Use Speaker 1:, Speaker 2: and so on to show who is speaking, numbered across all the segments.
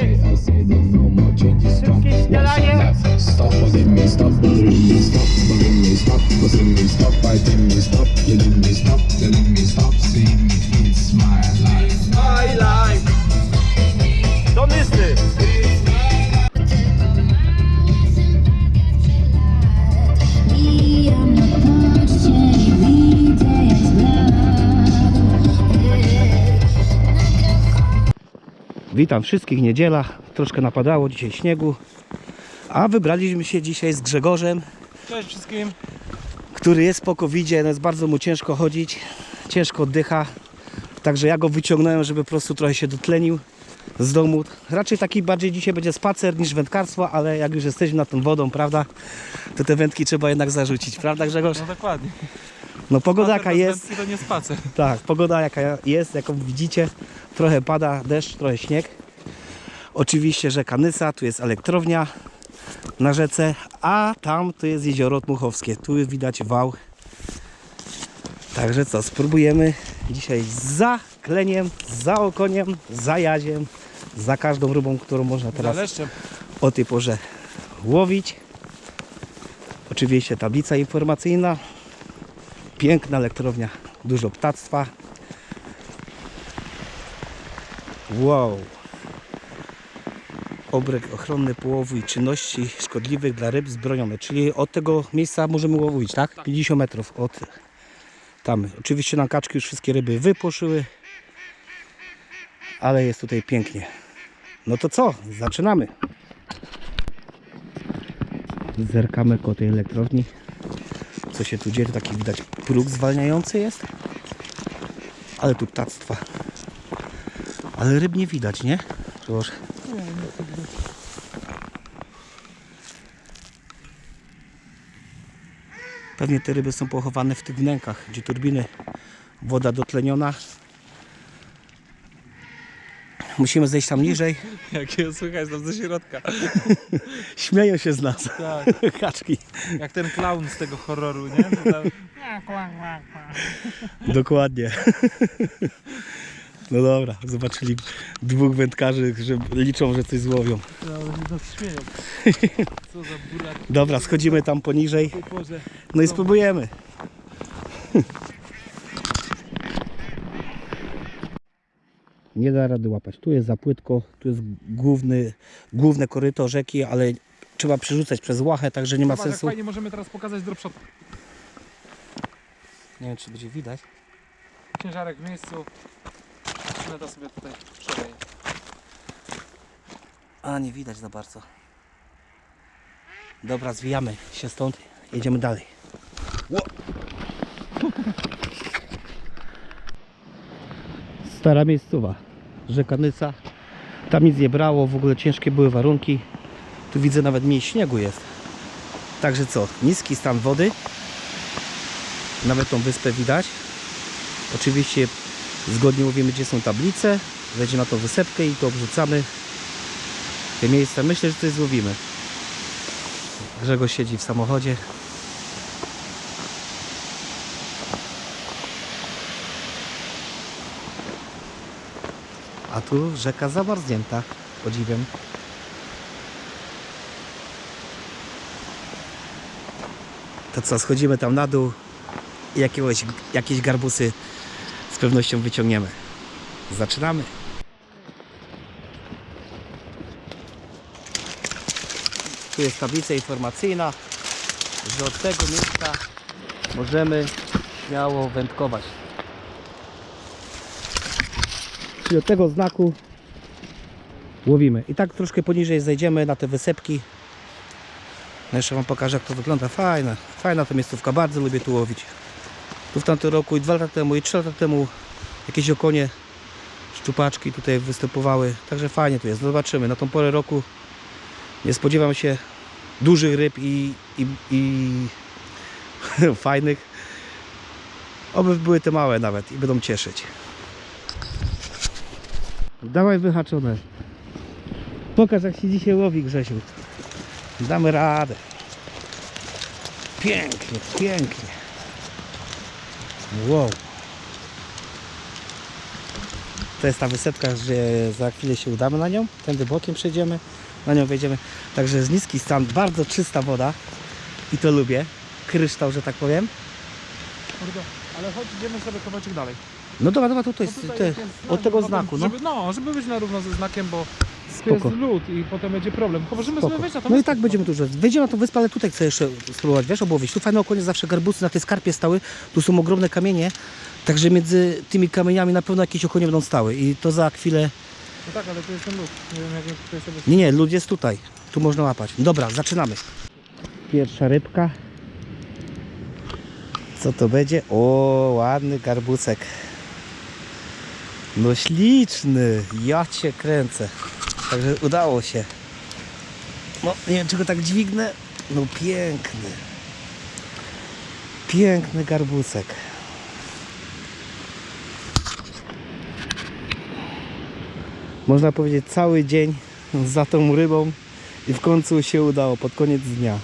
Speaker 1: Ej!
Speaker 2: Szybki
Speaker 1: śniadanie!
Speaker 2: Stop, pozim mi stop, pozim me. stop, pozim me. stop, pozim me. stop, bajtim me. stop, jedim me. stop,
Speaker 3: jedim mi
Speaker 1: Witam wszystkich, niedziela. Troszkę napadało dzisiaj śniegu. A wybraliśmy się dzisiaj z Grzegorzem,
Speaker 4: Cześć wszystkim.
Speaker 1: który jest po covidzie, no jest bardzo mu ciężko chodzić, ciężko oddycha. Także ja go wyciągnąłem, żeby po prostu trochę się dotlenił z domu. Raczej taki bardziej dzisiaj będzie spacer niż wędkarstwo, ale jak już jesteśmy nad tą wodą, prawda, to te wędki trzeba jednak zarzucić, prawda Grzegorz?
Speaker 4: No dokładnie.
Speaker 1: No pogoda jaka jest,
Speaker 4: To nie spacer.
Speaker 1: tak, pogoda jaka jest, jaką widzicie, trochę pada deszcz, trochę śnieg. Oczywiście rzeka Nysa, tu jest elektrownia na rzece, a tam to jest jezioro Tmuchowskie, tu widać wał. Także co, spróbujemy dzisiaj za kleniem, za okoniem, za jadziem, za każdą rybą, którą można teraz o tej porze łowić. Oczywiście tablica informacyjna. Piękna elektrownia, dużo ptactwa. Wow. Obreg ochronny połowu i czynności szkodliwych dla ryb zbronione. Czyli od tego miejsca możemy łowić, tak? 50 metrów od tamy. Oczywiście na kaczki już wszystkie ryby wypłoszyły. Ale jest tutaj pięknie. No to co? Zaczynamy. Zerkamy koło tej elektrowni. Co się tu dzieje? Taki widać próg zwalniający jest. Ale tu ptactwa. Ale ryb nie widać, nie? Proszę. Pewnie te ryby są pochowane w tych wnękach, gdzie turbiny, woda dotleniona. Musimy zejść tam niżej.
Speaker 4: Jak je słychać tam ze środka.
Speaker 1: Śmieją się z nas.
Speaker 4: Tak.
Speaker 1: Kaczki.
Speaker 4: Jak ten clown z tego horroru, nie? Tam...
Speaker 1: Dokładnie. No dobra, zobaczyli dwóch wędkarzy, że liczą, że coś złowią.
Speaker 4: No, ale się nas śmieją. Co za burak
Speaker 1: Dobra, schodzimy tam poniżej, no i spróbujemy. Nie da rady łapać. Tu jest za płytko, tu jest główny, główne koryto rzeki, ale trzeba przerzucać przez łachę, także nie ma
Speaker 4: Zobacz, jak
Speaker 1: sensu.
Speaker 4: fajnie możemy teraz pokazać dropshota.
Speaker 1: Nie wiem, czy będzie widać.
Speaker 4: Ciężarek w miejscu. Sobie tutaj przeleje.
Speaker 1: A, nie widać za bardzo. Dobra, zwijamy się stąd, jedziemy dalej. Ło! Stara miejscowa, rzeka Nyca. Tam nic nie brało, w ogóle ciężkie były warunki. Tu widzę nawet mniej śniegu jest. Także co, niski stan wody. Nawet tą wyspę widać. Oczywiście zgodnie mówimy, gdzie są tablice. Wejdziemy na tą wysepkę i to obrzucamy te miejsca. Myślę, że coś złowimy. Grzegorz siedzi w samochodzie. A tu rzeka zamarznięta, podziwiam. To co, schodzimy tam na dół i jakiegoś, jakieś garbusy z pewnością wyciągniemy. Zaczynamy. Tu jest tablica informacyjna, że od tego miejsca możemy śmiało wędkować. Czyli od tego znaku łowimy. I tak troszkę poniżej zejdziemy na te wysepki. No jeszcze Wam pokażę jak to wygląda. Fajna, fajna to miejscówka, bardzo lubię tu łowić. Tu w tamtym roku i dwa lata temu i trzy lata temu jakieś okonie, szczupaczki tutaj występowały. Także fajnie tu jest. Zobaczymy. Na tą porę roku nie spodziewam się dużych ryb i, i, i fajnych. Oby były te małe nawet i będą cieszyć. Dawaj wyhaczone. Pokaż jak się dzisiaj łowi Grzesiu. Damy radę. Pięknie, pięknie. Wow. To jest ta wysepka, że za chwilę się udamy na nią. Tędy bokiem przejdziemy, na nią wejdziemy. Także jest niski stan, bardzo czysta woda. I to lubię. Kryształ, że tak powiem.
Speaker 4: Kurde, ale chodź, idziemy sobie kawałeczek dalej.
Speaker 1: No dobra, dobra, tutaj,
Speaker 4: Bo
Speaker 1: jest,
Speaker 4: tutaj jest
Speaker 1: od
Speaker 4: znak,
Speaker 1: tego
Speaker 4: potem,
Speaker 1: znaku, no.
Speaker 4: Żeby, no, żeby być na równo ze znakiem, bo tu
Speaker 1: Spoko.
Speaker 4: jest lód i potem będzie problem. Chyba, że my
Speaker 1: Spoko.
Speaker 4: sobie wejść na
Speaker 1: No i tak będziemy tu żyć. Wejdziemy na tą wyspę, ale tutaj chcę jeszcze spróbować, wiesz, obłowić. Tu fajne okonie zawsze garbusy na tej skarpie stały. Tu są ogromne kamienie. Także między tymi kamieniami na pewno jakieś okonie będą stały. I to za chwilę...
Speaker 4: No tak, ale tu jest ten lód. Nie wiem, jak ja tutaj sobie...
Speaker 1: Nie, nie, lud jest tutaj. Tu można łapać. Dobra, zaczynamy. Pierwsza rybka. Co to będzie? O, ładny garbusek. No śliczny. Ja cię kręcę. Także udało się. No, nie wiem, czy go tak dźwignę. No piękny. Piękny garbusek. Można powiedzieć cały dzień za tą rybą i w końcu się udało pod koniec dnia.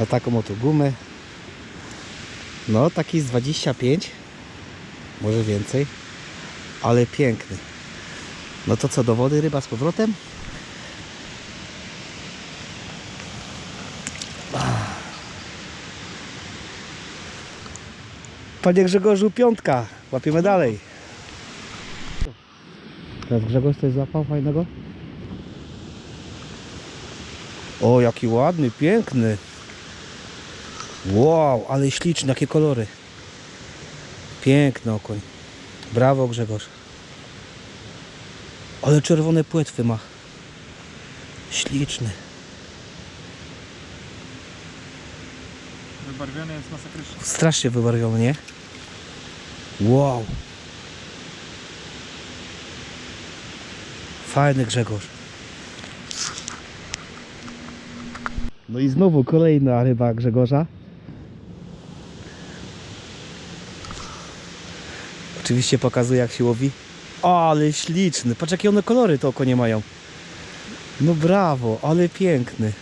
Speaker 1: A taką oto gumę. No, taki z 25, może więcej, ale piękny. No to co, do wody ryba z powrotem? Panie Grzegorzu, piątka. Łapiemy dalej. Teraz Grzegorz coś złapał fajnego? O, jaki ładny, piękny. Wow, ale śliczny, jakie kolory. Piękny okoń. Brawo Grzegorz. Ale czerwone płetwy ma. Śliczny.
Speaker 4: Wybarwiony jest masakrycznie.
Speaker 1: Strasznie wybarwiony, nie? Wow. Fajny Grzegorz. No i znowu kolejna ryba Grzegorza. Oczywiście pokazuje jak się łowi. O, ale śliczny. Patrz jakie one kolory to oko nie mają. No brawo, ale piękny.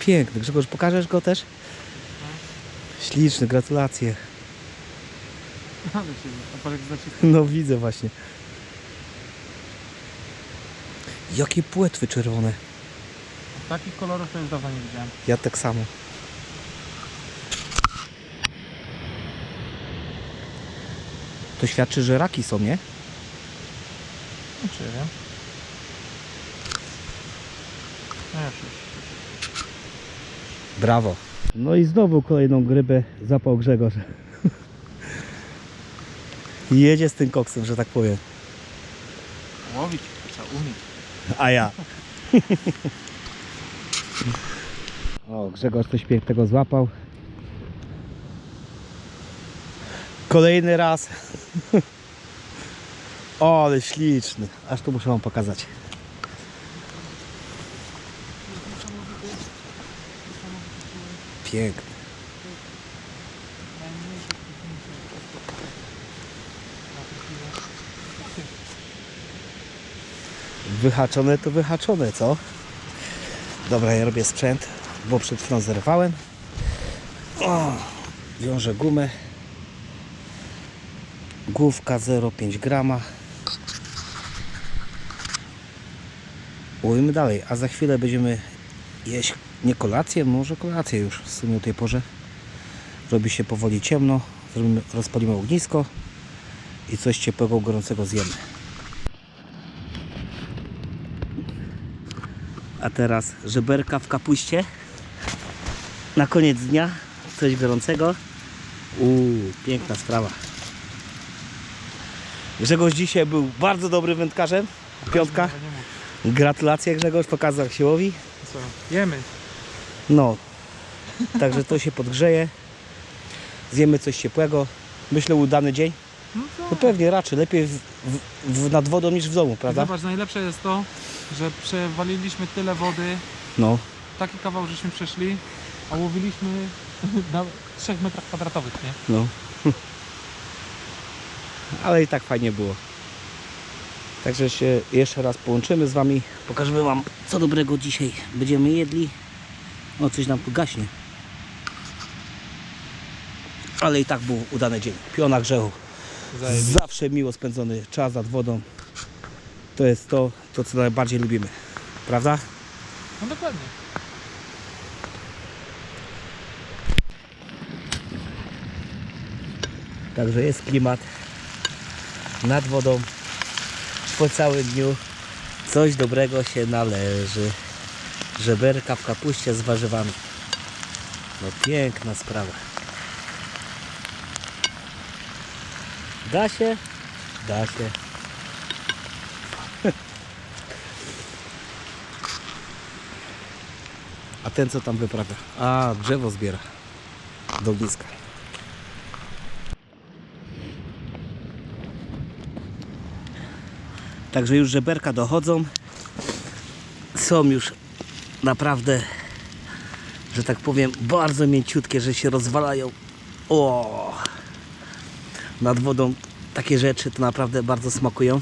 Speaker 1: Piękny. Grzegorz, pokażesz go też? Śliczny, gratulacje.
Speaker 4: Zaciska.
Speaker 1: No widzę właśnie. Jakie płetwy czerwone.
Speaker 4: Takich kolorów to już dawno nie widziałem.
Speaker 1: Ja tak samo. To świadczy, że raki są, nie?
Speaker 4: Czy ja wiem. No.
Speaker 1: Brawo. No i znowu kolejną grybę zapał Grzegorz. Jedzie z tym koksem, że tak powiem.
Speaker 4: Łowić trzeba umieć.
Speaker 1: A ja. o, Grzegorz coś pięknego złapał. Kolejny raz. o, ale śliczny. Aż tu muszę wam pokazać. Piękny. Wyhaczone to wyhaczone, co? Dobra, ja robię sprzęt, bo przed chwilą zerwałem. O, wiążę gumę. Główka 0,5 grama. Łowimy dalej, a za chwilę będziemy jeść nie kolację, może kolację już w sumie o tej porze. Robi się powoli ciemno, zrobimy, rozpalimy ognisko i coś ciepłego, gorącego zjemy. A teraz żeberka w kapuście. Na koniec dnia coś gorącego. Uuu, piękna sprawa. Grzegorz dzisiaj był bardzo dobrym wędkarzem. Piątka. Gratulacje Grzegorz, pokazał jak się łowi.
Speaker 4: Co? Jemy.
Speaker 1: No, także to się podgrzeje. Zjemy coś ciepłego. Myślę udany dzień.
Speaker 4: No co?
Speaker 1: No pewnie raczej lepiej w, w, nad wodą niż w domu, prawda?
Speaker 4: Zobacz, najlepsze jest to, że przewaliliśmy tyle wody,
Speaker 1: No,
Speaker 4: taki kawał żeśmy przeszli, a łowiliśmy na 3 metrach kwadratowych, nie?
Speaker 1: no. Ale i tak fajnie było. Także się jeszcze raz połączymy z Wami. Pokażemy Wam, co dobrego dzisiaj będziemy jedli. No coś nam tu gaśnie. Ale i tak był udany dzień. Piona grzechu. Zawsze miło spędzony czas nad wodą. To jest to, to co najbardziej lubimy. Prawda?
Speaker 4: No dokładnie.
Speaker 1: Także jest klimat nad wodą po całym dniu. Coś dobrego się należy. Żeberka w kapuście z warzywami. No piękna sprawa. Da się? Da się. A ten co tam wyprawia? A, drzewo zbiera. Do ogniska. Także już żeberka dochodzą. Są już naprawdę, że tak powiem, bardzo mięciutkie, że się rozwalają. O! Nad wodą takie rzeczy to naprawdę bardzo smakują.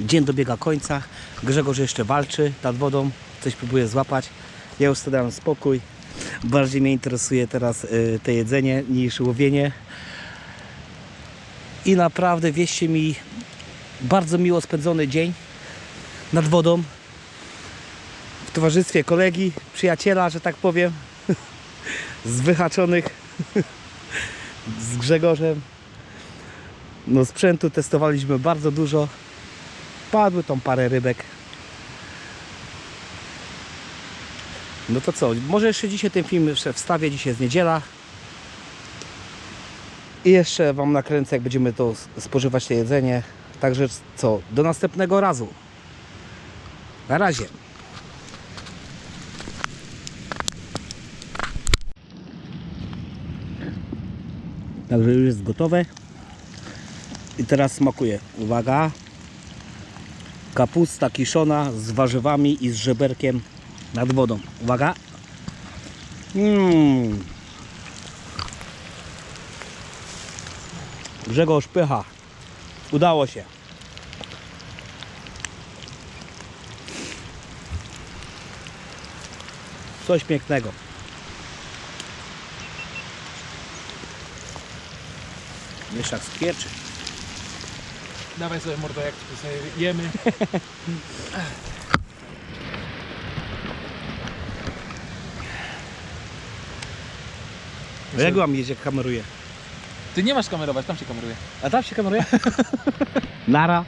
Speaker 1: Dzień dobiega końca. Grzegorz jeszcze walczy nad wodą. Coś próbuje złapać. Ja już sobie spokój. Bardziej mnie interesuje teraz y, te jedzenie niż łowienie. I naprawdę wieście mi bardzo miło spędzony dzień nad wodą. W towarzystwie kolegi, przyjaciela, że tak powiem z wyhaczonych z Grzegorzem. No sprzętu testowaliśmy bardzo dużo. Padły tam parę rybek. No to co, może jeszcze dzisiaj ten film jeszcze wstawię, dzisiaj jest niedziela. I jeszcze Wam nakręcę, jak będziemy to spożywać to jedzenie. Także co, do następnego razu. Na razie. Także już jest gotowe. I teraz smakuje. Uwaga. Kapusta kiszona z warzywami i z żeberkiem nad wodą. Uwaga. Mmm. Grzegorz Pycha. Udało się. Coś pięknego. Mieszak z pieczy.
Speaker 4: Dawaj sobie mordo, jak sobie jemy.
Speaker 1: Mam jeść, jak kameruje?
Speaker 4: Ty nie masz kamerować, tam się kameruje.
Speaker 1: A tam się kameruje? Nara.